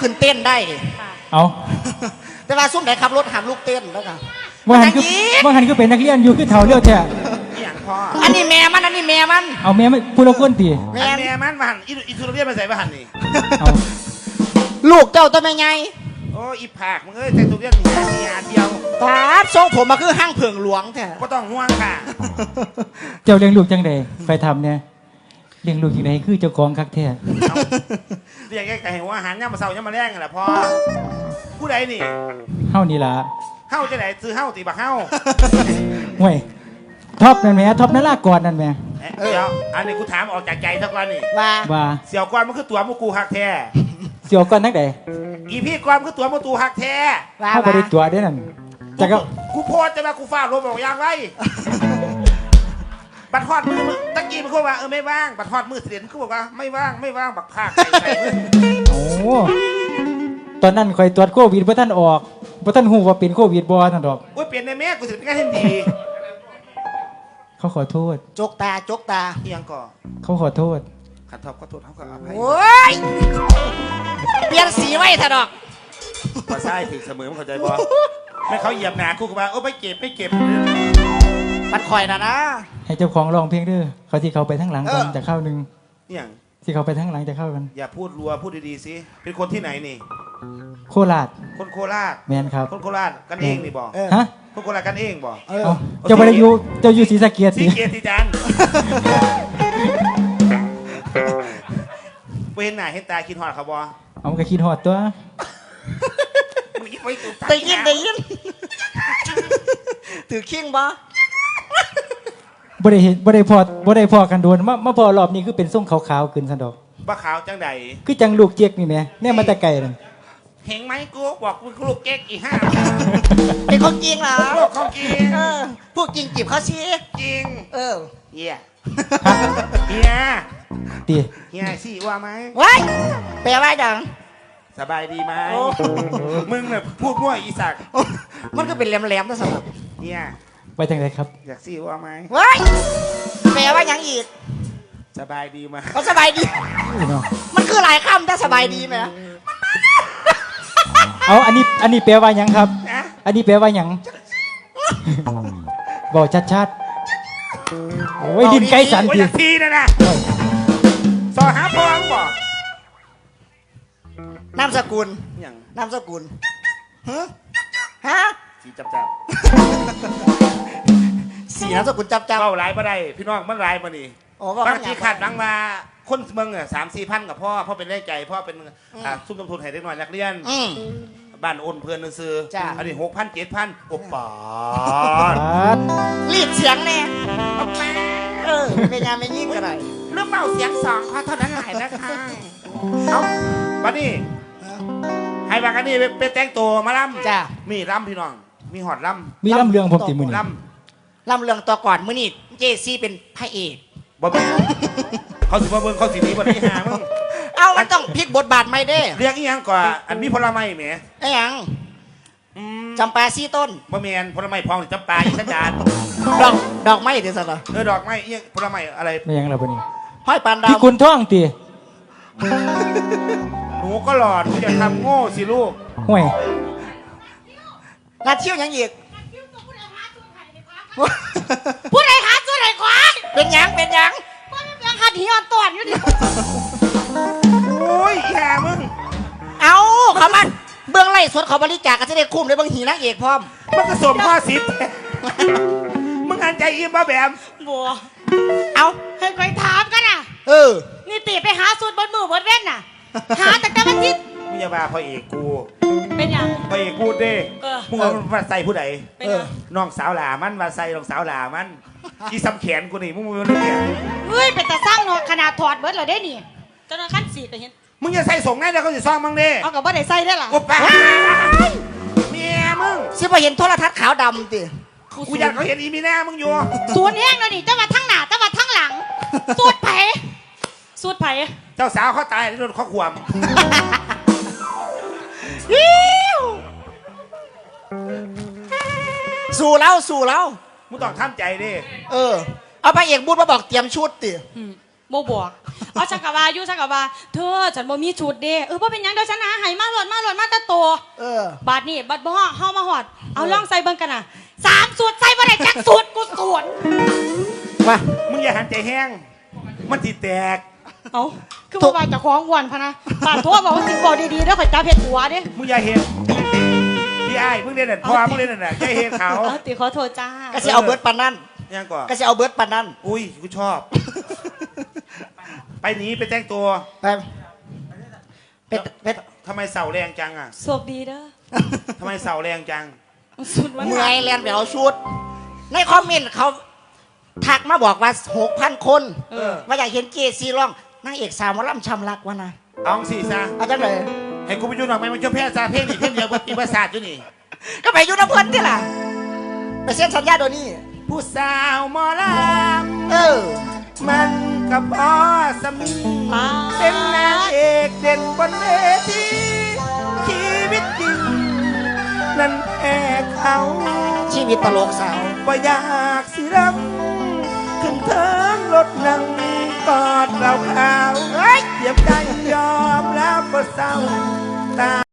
ขึ้นเต้นได้ เอาแต่ว่าซุ่มไหนขับรถหามลูกเต้นแล้วกันว่าหันคืออย่างนี้ว่าหันคือเป็นนักเรียนอยู่คือเท่าเรียวแท้อหย่างพ่ออันนี้แม่มันอันนี้แม่มัน เอาแม่ไม่พูดละคนตีแม่อันแม่มันมาหันอีอีสุรเรียนมาใส่มาหันนี่เอาลูกเจ้าตัวแม่ไงโอ้อีผากมึงเอ้ยแต่สุรเรียนหนีหนีอาเดียวตาดทรงผมมาคือห้างเผิงหลวงแท้ก็ต้องห่วงค่ะ เจ้าเลี้ยงลูกจังใดไปทำเนี่ยเลี้ยงลูกจังใดคือเจ้าของคักแท้ เอาเรียกแกให้หัวอาหารย่ำมาเสาย่ำมาแรงกันแหละพ่อผู้ใดนี่เฮานี่ล่ะเฮ้าจะไหนซื้อเฮ้าตีบักเฮ้าห่วยท็อปนั่นแหม่ท็อปนั่นลากก่อนนั่นแหม่เอ๊ะเดี๋ยวอันนี้กูถามออกจากใจสักวันนี่ว่าว่าเสี่ยวกวนมันคือตัวมูกูหักแท้เสียวก่อนนักใดอีพี่กวนมันคือตัวมูตูหักแท้ว่าเฮาบ่ได้ว่าตัวเด้นั่นจักก็กูโพสต์จะมากูฟาดลมบอกยังไง บัดทอดมือมึงตะกี้มันก็ว่าเออไม่ว่างบัดทอดมือเสด็จมันก็บอกว่าไม่ว่างไม่ว่างบักภาคใส่ใส่มึงโอ้ตอนนั้นข่อยตรวจโควิดบ่ทันออกบ่ทันฮู้ว่าเป็นโควิดบ่นั่นดอกโอ้ยเปลี่ยนในแม่กูสิเป็นงานเห็นดีเขาขอโทษ จกตาจกตาเอียงก่อเขาขอโทษขัดทอบก็โทษเขาก็อภัยโอ้ยเปลี่ยนสีไว้เถอะดอกพอใช่ถึงเสมอมันเข้าใจบ่ไม่เขาเหยียบหนากูก็ว่าโอ้ไม่เก็บไม่เก็บมันคอยนะนะ ให้เจ้าของร้องเพลงเด้อเขาที่เขาไปทั้งหลังกันเออจะเข้าหนึงเอียงที่เขาไปทั้งหลังจะเข้ากัน อย่าพูดรัวพูดดีๆสิเป็นคนที่ไหนนี่ โคราช คนโคราชแมนครับ คนโคราชกันเองนี่บอกเออฮะคนโคราชกันเองบอกเออเอาเจ้าบ่ได้อยู่เจ้าอยู่ศรีสะเกียดสีสิเกียรติจันทร์เว้นหน้าเห็นตาคิดหอดเขาบ่เอาก็คิดฮอดตัวมึงคิดไว้ตุ๊บได้ยินได้ยินถือคิงบ่ บ่ได้เห็นบ่ได้พอบ่ได้พอกันโดนมามาพอรอบนี้คือเป็นส่งขาวๆขึ้นซั่นดอก บ้าขาวจังใดคือจังลูกเจี๊ยกนี่แหมแน่มาแต่ไกลนั่นเห็นไหมกูบอกกูลูกเก๊กอีห้าเป็นคนจริงเหรอลูกของจริงเออพูดจริงจีบเขาชี้จริงเออเฮียเฮียติเฮียสิว่าไหมว้ายแปลว่าอย่างสบายดีไหมโอ้ มึงเนี่ยพูดมั่วอีสักมันก็เป็นแหลมๆนะสำหรับเฮีย ไปจังไดครับ อยากสิว่าไหมว้ายแปลว่าอย่างอีกสบายดีไหมเขาสบายดีอุ้ยเนาะมันคือหลายคำแต่สบายดีไหมเอาอันนี้อันนี้แปลว่าหยังครับ นะอันนี้แปลว่าหยังบอกชัดๆโอ้ยดินไกลสันโอ้ยติอยากทีนะนะสอหาพองบ่นามสกุลอย่างนามสกุลฮะฮะ สีจับจับสีนามสกุลจับจับเข้าไลน์มาได้ พี่น้องมันไลน์มานี่โอ้ว่าบางทีขาดหลังมาคนเมืองอะสามสี่พันกับพ่อพ่อเป็นแรงใจพ่อเป็นอ่าซุ้มลงทุนให้เด็กน้อยนักเรียนอืมบ้านโอนเพื่อนซื้อจ้ะอันนี้หกพันเจ็ดพันโอ้ป๋าครับรีดเสียงแน่เอาแม่เออเป็นยามไม่ยิ่งก็ได้เรื่องเบาเสียงสองเขาเท่านั้นแหละนะคะเอาบัดนี้ให้บางอันนี้ไปแต่งตัวมาล่ำจ้ามีล่ำพี่น้อง มีหอดล่ำมีลำเรื่องผมติมือนี่ล่ลำเรื่องตัวก่อนมื้อนี้เจซี่เป็นพระเอกำบ่เป็นเขาสิมาเบิ่งเขาสิหนีบ่ได้หามึงเอามันต้องพลิกบทบาทไม่ได้เรียกอีหยังกว่า อันมีผลไม้แหมไอ้หยังอืมจำปาซี่ต้น บ่แม่นผลไม้พองจำปาอีสันดานดอกดอกไม้เดี๋ยวสิเหรอเออดอกไม้อีหยังผลไม้อะไรไม่หยังแล้วปะนี่ห้อยปานดาพี่วคุณท่องติหนูก็หลอดหนูอย่าทำโง่สิลูกห่วย นัดเที่ยวหยังอีก ผู้ใดหาตัวใดก่อนเป็นหยังเป็นหยังว่ามันยังหัดหีอ่อนตอนอยู่ดิโอ้ยอีห่ามึง เอาเขามันเบื้องไล่สดเขาบริจาคก็จะได้คุ้มเลยบางหีนางเอกพร้อม มันก็สมข้อสิบมึงอันใจอิ่มบ่แบมบัวเอาให้คอยถามกันน่ะ เออ นี่ตีไปหาสูตรบนมือบนเว้นน่ะ หาแต่แต่วันที่มึงอย่าว่าพ่อเอกกู เป็นหยังพ่อเอกกูเด้เออมึงเอามาใส่ผู้ใดเป็นหยังน้องสาวหลามันมาใส่น้องสาวหลามันอีซ้ำแขนกูนี่มึงมึงรู้เนี่ยเฮ้ยเป็นแต่สร้างเนาะขนาดถอดเบิดเลยได้นี่เจนขั้นสี่ก็เห็น มึงอย่าใส่ส่งไงเดี๋ยวเขาจะซ่องมึงเด้เอากับว่าได้ใส่ได้หรอโอ้ป้าเมียมึงสิไปเห็นโทรทัศน์ขาวดำติกูอยากเขาเห็นอีมีแน่มึงอยู่สูตรแห้งแล้วนี่จะมาทั้งหน้าจะมาทั้งหลังสูตรไผ่สูตรไผ่เจ้าสาวเขาตายแล้วโดนเขาขวม สู่แล้วสู่แล้ว มึงต้องทำใจดิเออ เอาพระเอกบูดมาบอกเตรียมชุดติอืมโมบอกเอาฉันกะว่าอยู่ฉันกะว่า เธอฉันบ่มีชุดเด้เออบ่เป็นหยังเดี๋ยวฉันหาให้มาหลดมาหลดมาแตะโตเออ บาดนี่บัดบ่เฮามาหอด เอาลองใส่เบิ่งกันน่ะสามสูตรใส่บ่ได้จักสูตรกูสวนมา มึงอย่าหันใจแห้ง มันติแตก เอา คือบ่ว่าเจะของอ้วนพะนะบาดโทษบอกว่าสิบอกดีๆเด้อข่อยจับเฮ็ดหัวเด้มึงอย่าเห็นพี่ไอ้ายมึงเล่นน่ะพ่อมึงเล่นน่ะอย่าเห็นเขาเอาติขอโทษจ้า ก็สิเอาเบิร์ดปันนั่นยังก่อนก็สิเอาเบิร์ดปันนั่นอุ้ยกูชอบ ไปหนีไปแต่งตัวไปเป็ดเป็ดทำไมเสาแรงจังอะโชคดีเด้อทำไมเสาแรงจัง สุดมันเมื่อยแลนไปเอาชุด ในคอมเมนต์เขาทักมาบอกว่าหกพันคน เออ ว่าอยากเห็นเกซีร้อง นางเอกสาวหมอลำชำรักวะนะเอาสิซะเอาจังเลยให้กูไปดูหน่อยไหมมันจะแพ้ซาเพลงนี่เพลงเดียวกับปีประสาทอยู่นี่ก็ไปอยู่น้ำเพิ่นที่ล่ะไปเซ็นสัญญาโดยวนี้ผู้สาวหมอลเออำมันกับพ่อสมีป้าเป็นนางเอกเด่นบนเวทีชีวิตจริง นั้นแพ้เขาชีวิตตลกสาวว่าอยากสิรำขึ้นเทิงรถนั่ง กอดเราขาวเฮ้ยเยียบใจยอมแล้วก็เศร้าตา